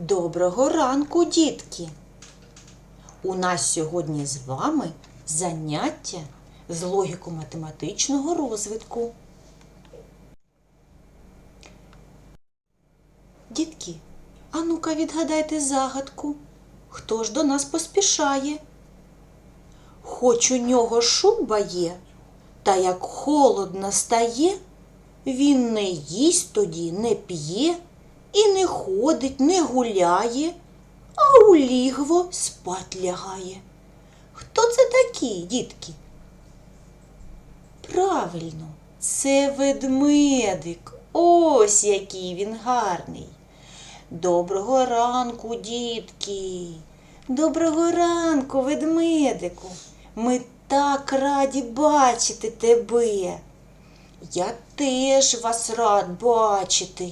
Доброго ранку, дітки! У нас сьогодні з вами заняття з логіко-математичного розвитку. Дітки, а ну-ка відгадайте загадку. Хто ж до нас поспішає? Хоч у нього шуба є, та як холодно стає, він не їсть тоді, не п'є і не ходить, не гуляє, а у лігво спать лягає. Хто це такі, дітки? Правильно, це ведмедик. Ось який він гарний. Доброго ранку, дітки. Доброго ранку, ведмедику. Ми так раді бачити тебе. Я теж вас рад бачити.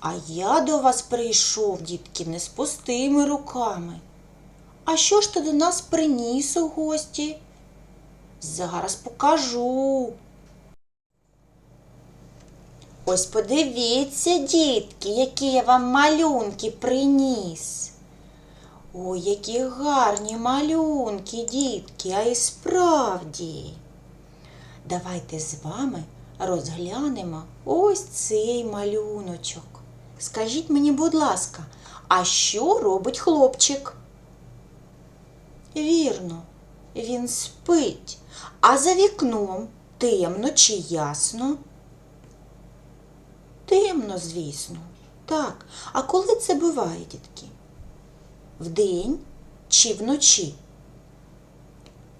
А я до вас прийшов, дітки, не з пустими руками. А що ж ти до нас приніс у гості? Зараз покажу. Ось подивіться, дітки, які я вам малюнки приніс. Ой, які гарні малюнки, дітки, а і справді. Давайте з вами розглянемо ось цей малюночок. Скажіть мені, будь ласка, а що робить хлопчик? Вірно, він спить, а за вікном темно чи ясно? Темно, звісно. Так. А коли це буває, дітки? Вдень чи вночі?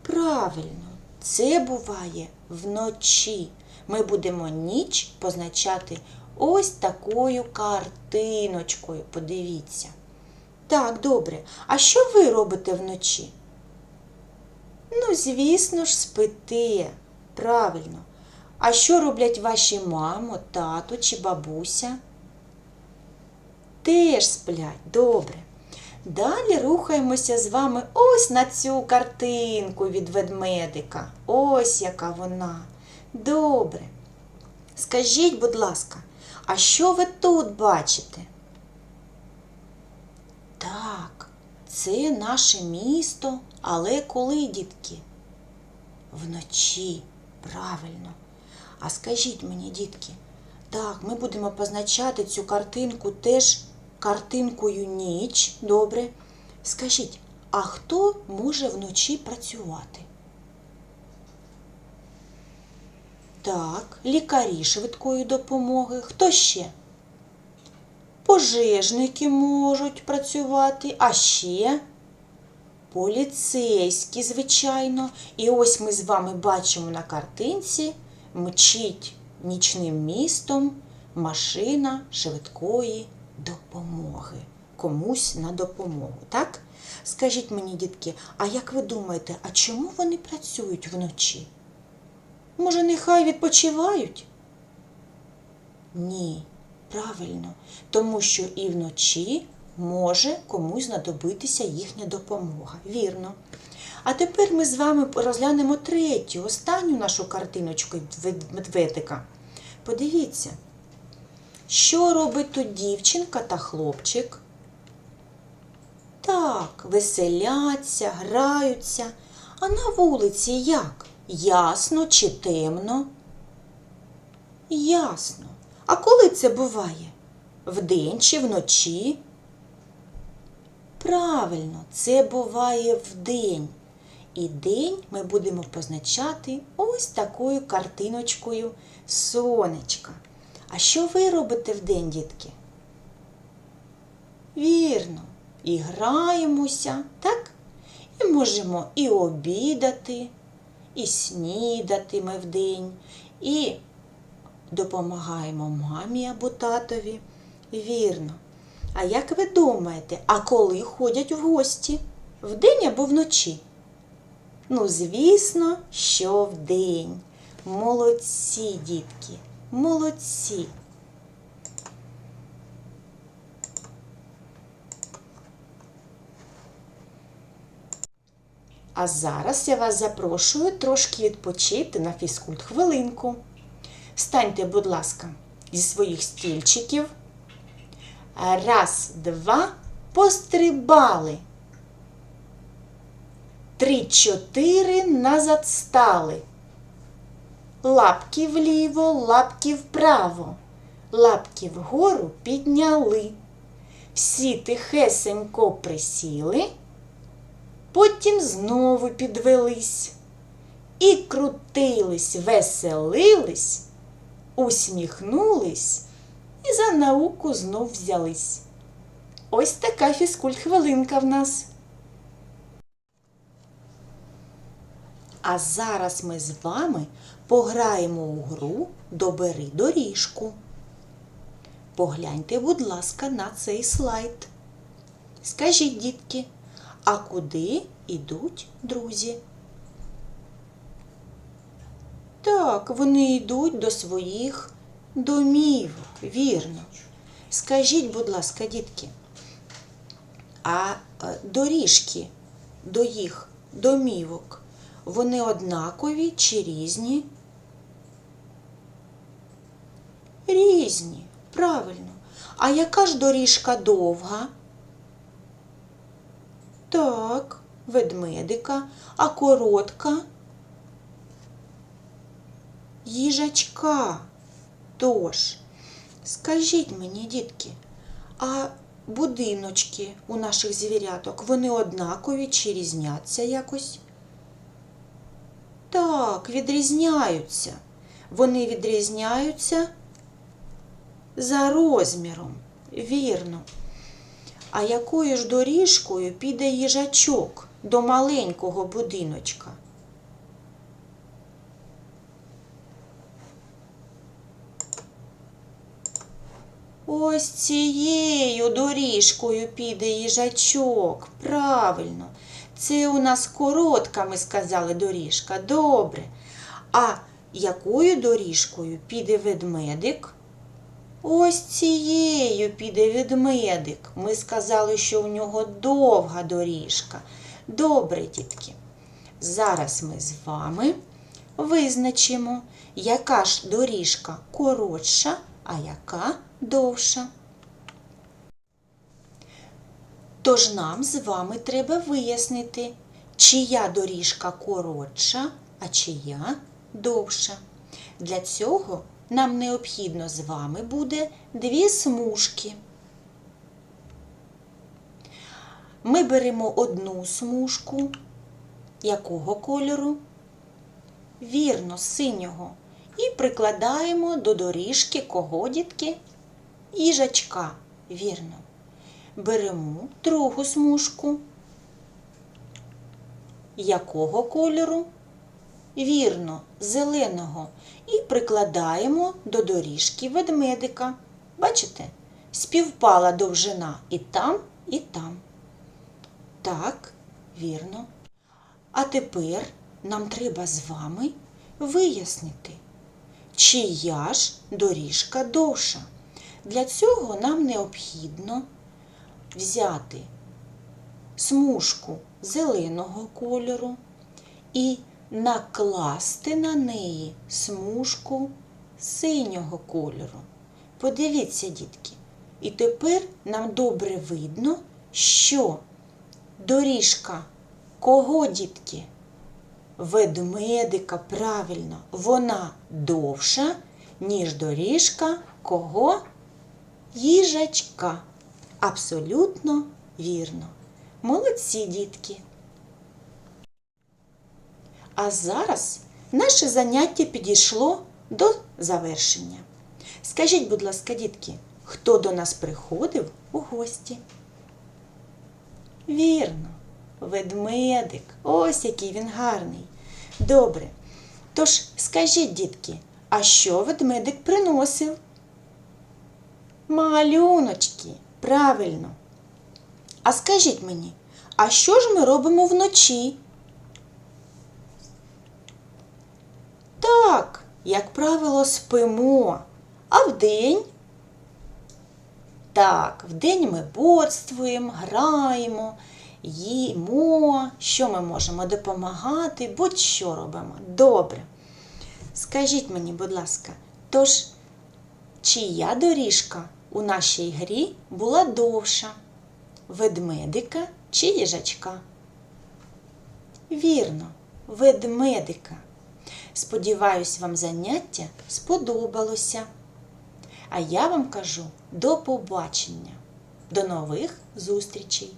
Правильно, це буває вночі. Ми будемо ніч позначати ось такою картиночкою. Подивіться. Так, добре. А що ви робите вночі? Ну, звісно ж, спите. Правильно. А що роблять ваші мамо, тато чи бабуся? Теж сплять, добре. Далі рухаємося з вами ось на цю картинку від ведмедика. Ось яка вона. Добре. Скажіть, будь ласка, а що ви тут бачите? Так, це наше місто, але коли, дітки? Вночі, правильно. А скажіть мені, дітки, так, ми будемо позначати цю картинку теж картинкою ніч. Добре. Скажіть, а хто може вночі працювати? Так, лікарі швидкої допомоги. Хто ще? Пожежники можуть працювати, а ще поліцейські, звичайно. І ось ми з вами бачимо на картинці мчить нічним містом машина швидкої допомоги. Комусь на допомогу, так? Скажіть мені, дітки, а як ви думаєте, а чому вони працюють вночі? Може, нехай відпочивають? Ні, правильно, тому що і вночі може комусь знадобитися їхня допомога. Вірно. А тепер ми з вами розглянемо третю, останню нашу картиночку медведика. Подивіться, що робить тут дівчинка та хлопчик? Так, веселяться, граються. А на вулиці як? Ясно чи темно? Ясно. А коли це буває? Вдень чи вночі? Правильно, це буває вдень. І день ми будемо позначати ось такою картиночкою сонечка. А що ви робите вдень, дітки? Вірно, і граємося, так? І можемо і обідати, і снідати ми вдень, і допомагаємо мамі або татові. Вірно. А як ви думаєте, а коли ходять в гості? Вдень або вночі? Ну, звісно, що вдень. Молодці, дітки, молодці. А зараз я вас запрошую трошки відпочити на фізкульт хвилинку. Встаньте, будь ласка, зі своїх стільчиків. Раз, два, пострибали. Три, чотири назад стали. Лапки вліво, лапки вправо, лапки вгору підняли. Всі тихесенько присіли, потім знову підвелись і крутились, веселились, усміхнулись і за науку знов взялись. Ось така фізкульт-хвилинка в нас. А зараз ми з вами пограємо у гру Добери доріжку. Погляньте, будь ласка, на цей слайд. Скажіть, дітки, а куди йдуть друзі? Так, вони йдуть до своїх домівок, вірно. Скажіть, будь ласка, дітки, а е, доріжки до їх домівок, вони однакові чи різні? Різні, правильно. А яка ж доріжка довга? Так, ведмедика, а коротка? Їжачка. Тож, скажіть мені, дітки, а будиночки у наших звіряток, вони однакові чи різняться якось? Так, відрізняються. Вони відрізняються за розміром, вірно. А якою ж доріжкою піде їжачок до маленького будиночка? Ось цією доріжкою піде їжачок. Правильно. Це у нас коротка, ми сказали, доріжка. Добре. А якою доріжкою піде ведмедик? Ось цією піде ведмедик. Ми сказали, що в нього довга доріжка. Добре, дітки. Зараз ми з вами визначимо, яка ж доріжка коротша, а яка довша. Тож нам з вами треба вияснити, чия доріжка коротша, а чия довша. Для цього нам необхідно з вами буде дві смужки. Ми беремо одну смужку. Якого кольору? Вірно, синього. І прикладаємо до доріжки кого, дітки? Їжачка, вірно. Беремо другу смужку. Якого кольору? Вірно, зеленого. І прикладаємо до доріжки ведмедика. Бачите? Співпала довжина і там, і там. Так, вірно. А тепер нам треба з вами вияснити, чия ж доріжка довша. Для цього нам необхідно взяти смужку зеленого кольору і накласти на неї смужку синього кольору. Подивіться, дітки, і тепер нам добре видно, що доріжка кого, дітки? Ведмедика, правильно, вона довша, ніж доріжка кого? Їжачка. Абсолютно вірно. Молодці дітки. А зараз наше заняття підійшло до завершення. Скажіть, будь ласка, дітки, хто до нас приходив у гості? Вірно, ведмедик. Ось який він гарний. Добре. Тож скажіть, дітки, а що ведмедик приносив? Малюночки, правильно. А скажіть мені, а що ж ми робимо вночі? Так, як правило, спимо. А вдень? Так, вдень ми бодствуємо, граємо, їмо. Що ми можемо допомагати? Будь-що робимо. Добре. Скажіть мені, будь ласка, тож, чия доріжка у нашій грі була довша? Ведмедика чи їжачка? Вірно, ведмедика. Сподіваюсь, вам заняття сподобалося. А я вам кажу до побачення, до нових зустрічей!